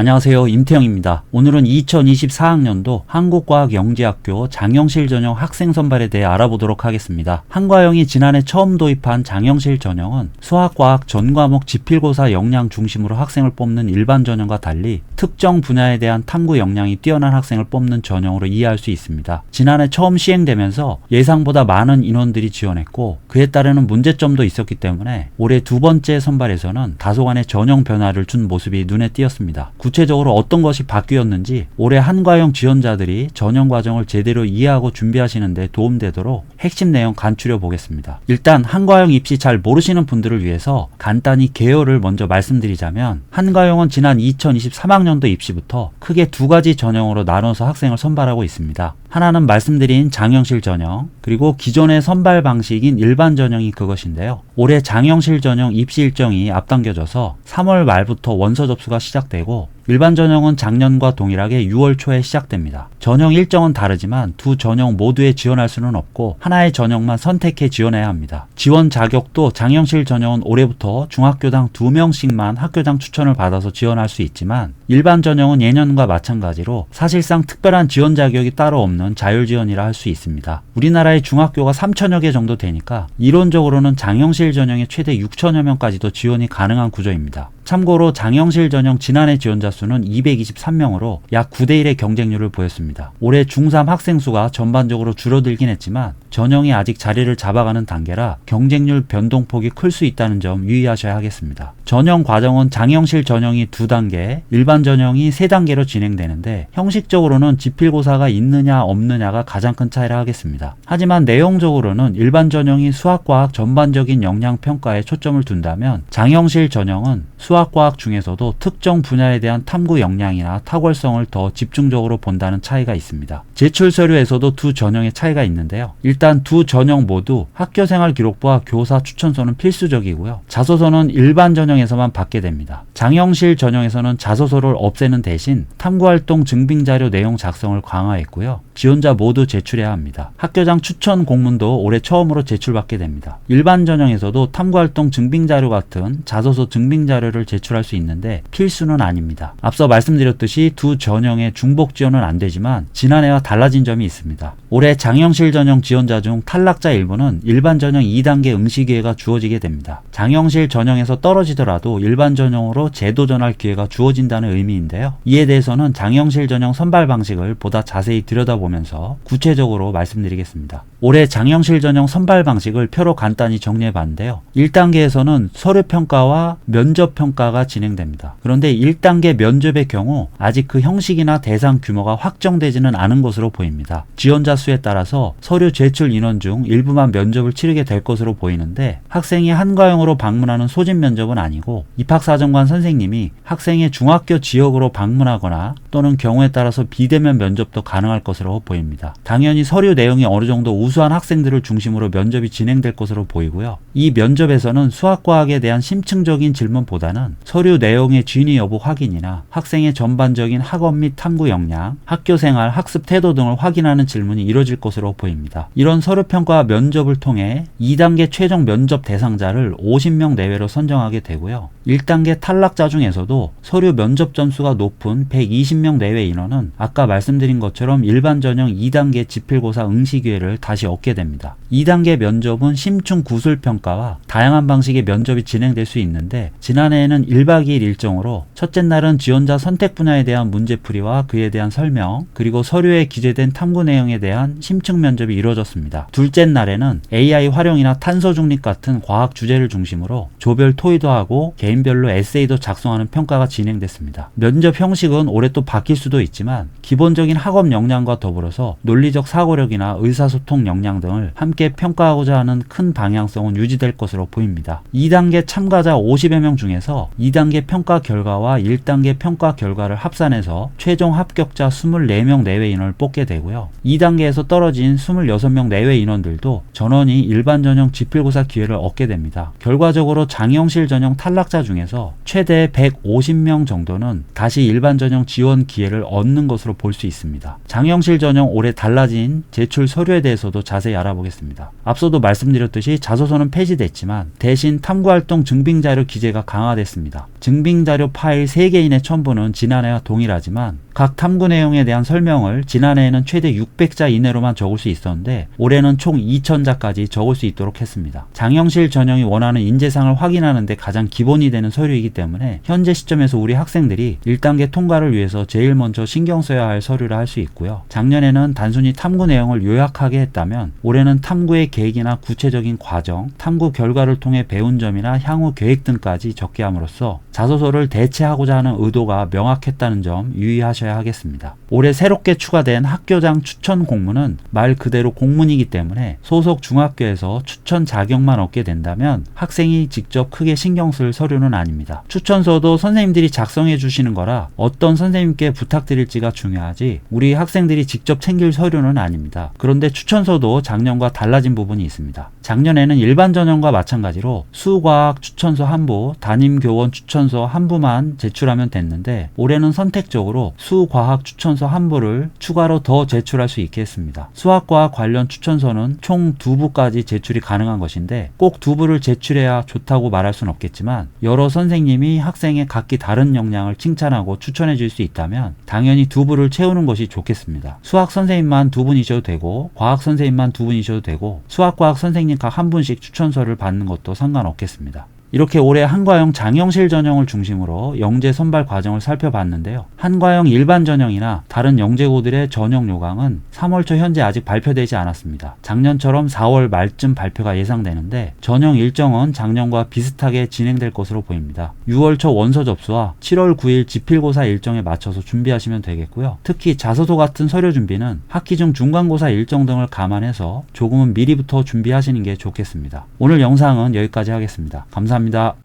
안녕하세요. 임태영입니다. 오늘은 2024학년도 한국과학영재학교 장영실 전형 학생 선발에 대해 알아보도록 하겠습니다. 한과영이 지난해 처음 도입한 장영실 전형은 수학과학 전 과목 지필고사 역량 중심으로 학생을 뽑는 일반 전형과 달리 특정 분야에 대한 탐구 역량이 뛰어난 학생을 뽑는 전형으로 이해할 수 있습니다. 지난해 처음 시행되면서 예상보다 많은 인원들이 지원했고 그에 따르는 문제점도 있었기 때문에 올해 두 번째 선발에서는 다소간의 전형 변화를 준 모습이 눈에 띄었습니다. 구체적으로 어떤 것이 바뀌었는지 올해 한과형 지원자들이 전형 과정을 제대로 이해하고 준비하시는데 도움되도록 핵심 내용 간추려 보겠습니다. 일단 한과형 입시 잘 모르시는 분들을 위해서 간단히 개요를 먼저 말씀드리자면 한과형은 지난 2023학년도 입시부터 크게 두 가지 전형으로 나눠서 학생을 선발하고 있습니다. 하나는 말씀드린 장영실 전형, 그리고 기존의 선발 방식인 일반 전형이 그것인데요. 올해 장영실 전형 입시 일정이 앞당겨져서 3월 말부터 원서 접수가 시작되고 일반 전형은 작년과 동일하게 6월 초에 시작됩니다. 전형 일정은 다르지만 두 전형 모두에 지원할 수는 없고 하나의 전형만 선택해 지원해야 합니다. 지원 자격도 장영실 전형은 올해부터 중학교당 2명씩만 학교장 추천을 받아서 지원할 수 있지만 일반 전형은 예년과 마찬가지로 사실상 특별한 지원 자격이 따로 없는 자율 지원이라 할 수 있습니다. 우리나라의 중학교가 3천여 개 정도 되니까 이론적으로는 장영실 전형의 최대 6천여 명까지도 지원이 가능한 구조입니다. 참고로 장영실 전형 지난해 지원자 수는 223명으로 약 9대1의 경쟁률을 보였습니다. 올해 중3 학생 수가 전반적으로 줄어들긴 했지만 전형이 아직 자리를 잡아가는 단계라 경쟁률 변동폭이 클 수 있다는 점 유의하셔야 하겠습니다. 전형 과정은 장영실 전형이 2단계, 일반 전형이 3단계로 진행되는데 형식적으로는 지필고사가 있느냐 없느냐가 가장 큰 차이라 하겠습니다. 하지만 내용적으로는 일반 전형이 수학과학 전반적인 역량 평가에 초점을 둔다면 장영실 전형은 수학 과학 중에서도 특정 분야에 대한 탐구 역량이나 탁월성을 더 집중적으로 본다는 차이가 있습니다. 제출 서류에서도 두 전형의 차이가 있는데요. 일단 두 전형 모두 학교생활 기록부와 교사 추천서는 필수적이고요. 자소서는 일반 전형에서만 받게 됩니다. 장영실 전형에서는 자소서를 없애는 대신 탐구활동 증빙자료 내용 작성을 강화했고요. 지원자 모두 제출해야 합니다. 학교장 추천 공문도 올해 처음으로 제출받게 됩니다. 일반 전형에서도 탐구활동 증빙자료 같은 자소서 증빙자료를 제출할 수 있는데 필수는 아닙니다. 앞서 말씀드렸듯이 두 전형의 중복 지원은 안 되지만 지난해와 달라진 점이 있습니다. 올해 장영실 전형 지원자 중 탈락자 일부는 일반 전형 2단계 응시 기회가 주어지게 됩니다. 장영실 전형에서 떨어지더라도 일반 전형으로 재도전할 기회가 주어진다는 의미인데요. 이에 대해서는 장영실 전형 선발 방식을 보다 자세히 들여다보면서 구체적으로 말씀드리겠습니다. 올해 장영실 전형 선발 방식을 표로 간단히 정리해 봤는데요. 1단계에서는 서류 평가와 면접 평가가 진행됩니다. 그런데 1단계 면접의 경우 아직 그 형식이나 대상 규모가 확정되지는 않은 것으로 보입니다. 지원자 수에 따라서 서류 제출 인원 중 일부만 면접을 치르게 될 것으로 보이는데 학생이 한과형으로 방문하는 소집 면접은 아니고 입학사정관 선생님이 학생의 중학교 지역으로 방문하거나 또는 경우에 따라서 비대면 면접도 가능할 것으로 보입니다. 당연히 서류 내용이 어느 정도 우수 한 학생들을 중심으로 면접이 진행될 것으로 보이고요. 이 면접에서는 수학과학에 대한 심층적인 질문보다는 서류 내용의 진위 여부 확인이나 학생의 전반적인 학업 및 탐구 역량, 학교 생활, 학습 태도 등을 확인하는 질문이 이뤄질 것으로 보입니다. 이런 서류 평가 면접을 통해 2단계 최종 면접 대상자를 50명 내외로 선정하게 되고요. 1단계 탈락자 중에서도 서류 면접 점수가 높은 120명 내외 인원은 아까 말씀드린 것처럼 일반 전형 2단계 지필고사 응시 기회를 다시 얻게 됩니다. 2단계 면접은 심층 구술 평가와 다양한 방식의 면접이 진행될 수 있는데 지난해에는 1박 2일 일정으로 첫째 날은 지원자 선택 분야에 대한 문제풀이와 그에 대한 설명 그리고 서류에 기재된 탐구 내용에 대한 심층 면접이 이루어졌습니다. 둘째 날에는 AI 활용이나 탄소 중립 같은 과학 주제를 중심으로 조별 토의도 하고 개인별로 에세이도 작성하는 평가가 진행됐습니다. 면접 형식은 올해 또 바뀔 수도 있지만 기본적인 학업 역량과 더불어서 논리적 사고력이나 의사소통 역량 등을 함께 평가하고자 하는 큰 방향성은 유지될 것으로 보입니다. 2단계 참가자 50여 명 중에서 2단계 평가 결과와 1단계 평가 결과를 합산해서 최종 합격자 24명 내외 인원을 뽑게 되고요. 2단계에서 떨어진 26명 내외 인원들도 전원이 일반 전형 지필고사 기회를 얻게 됩니다. 결과적으로 장영실 전형 탈락자 중에서 최대 150명 정도는 다시 일반 전형 지원 기회를 얻는 것으로 볼 수 있습니다. 장영실 전형 올해 달라진 제출 서류에 대해서도 자세히 알아보겠습니다. 앞서도 말씀드렸듯이 자소서는 폐지됐지만 대신 탐구활동 증빙자료 기재가 강화됐습니다. 증빙자료 파일 3개인의 첨부는 지난해와 동일하지만 각 탐구 내용에 대한 설명을 지난해에는 최대 600자 이내로만 적을 수 있었는데 올해는 총 2000자까지 적을 수 있도록 했습니다. 장영실 전형이 원하는 인재상을 확인하는데 가장 기본이 되는 서류이기 때문에 현재 시점에서 우리 학생들이 1단계 통과를 위해서 제일 먼저 신경 써야 할 서류라 할 수 있고요. 작년에는 단순히 탐구 내용을 요약하게 했다면 올해는 탐구의 계획이나 구체적인 과정, 탐구 결과를 통해 배운 점이나 향후 계획 등까지 적게 함으로써 자소서를 대체하고자 하는 의도가 명확했다는 점 유의하셔야 하겠습니다. 올해 새롭게 추가된 학교장 추천 공문은 말 그대로 공문이기 때문에 소속 중학교에서 추천 자격만 얻게 된다면 학생이 직접 크게 신경 쓸 서류는 아닙니다. 추천서도 선생님들이 작성해 주시는 거라 어떤 선생님께 부탁드릴지가 중요하지 우리 학생들이 직접 챙길 서류는 아닙니다. 그런데 추천서 도 작년과 달라진 부분이 있습니다. 작년에는 일반 전형과 마찬가지로 수과학 추천서 한 부, 담임 교원 추천서 한 부만 제출하면 됐는데 올해는 선택적으로 수과학 추천서 한 부를 추가로 더 제출할 수 있게 했습니다. 수학과 관련 추천서는 총 두 부까지 제출이 가능한 것인데 꼭 두 부를 제출해야 좋다고 말할 수는 없겠지만 여러 선생님이 학생의 각기 다른 역량을 칭찬하고 추천해 줄 수 있다면 당연히 두 부를 채우는 것이 좋겠습니다. 수학 선생님만 두 분이셔도 되고 과학 선생님 만 두 분이셔도 되고 수학과학 선생님 각 한 분씩 추천서를 받는 것도 상관없겠습니다. 이렇게 올해 한과형 장영실 전형을 중심으로 영재 선발 과정을 살펴봤는데요. 한과형 일반 전형이나 다른 영재고들의 전형 요강은 3월 초 현재 아직 발표되지 않았습니다. 작년처럼 4월 말쯤 발표가 예상되는데 전형 일정은 작년과 비슷하게 진행될 것으로 보입니다. 6월 초 원서 접수와 7월 9일 지필고사 일정에 맞춰서 준비하시면 되겠고요. 특히 자소서 같은 서류 준비는 학기 중 중간고사 일정 등을 감안해서 조금은 미리부터 준비하시는 게 좋겠습니다. 오늘 영상은 여기까지 하겠습니다. 감사합니다.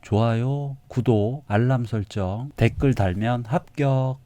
좋아요, 구독, 알람 설정, 댓글 달면 합격.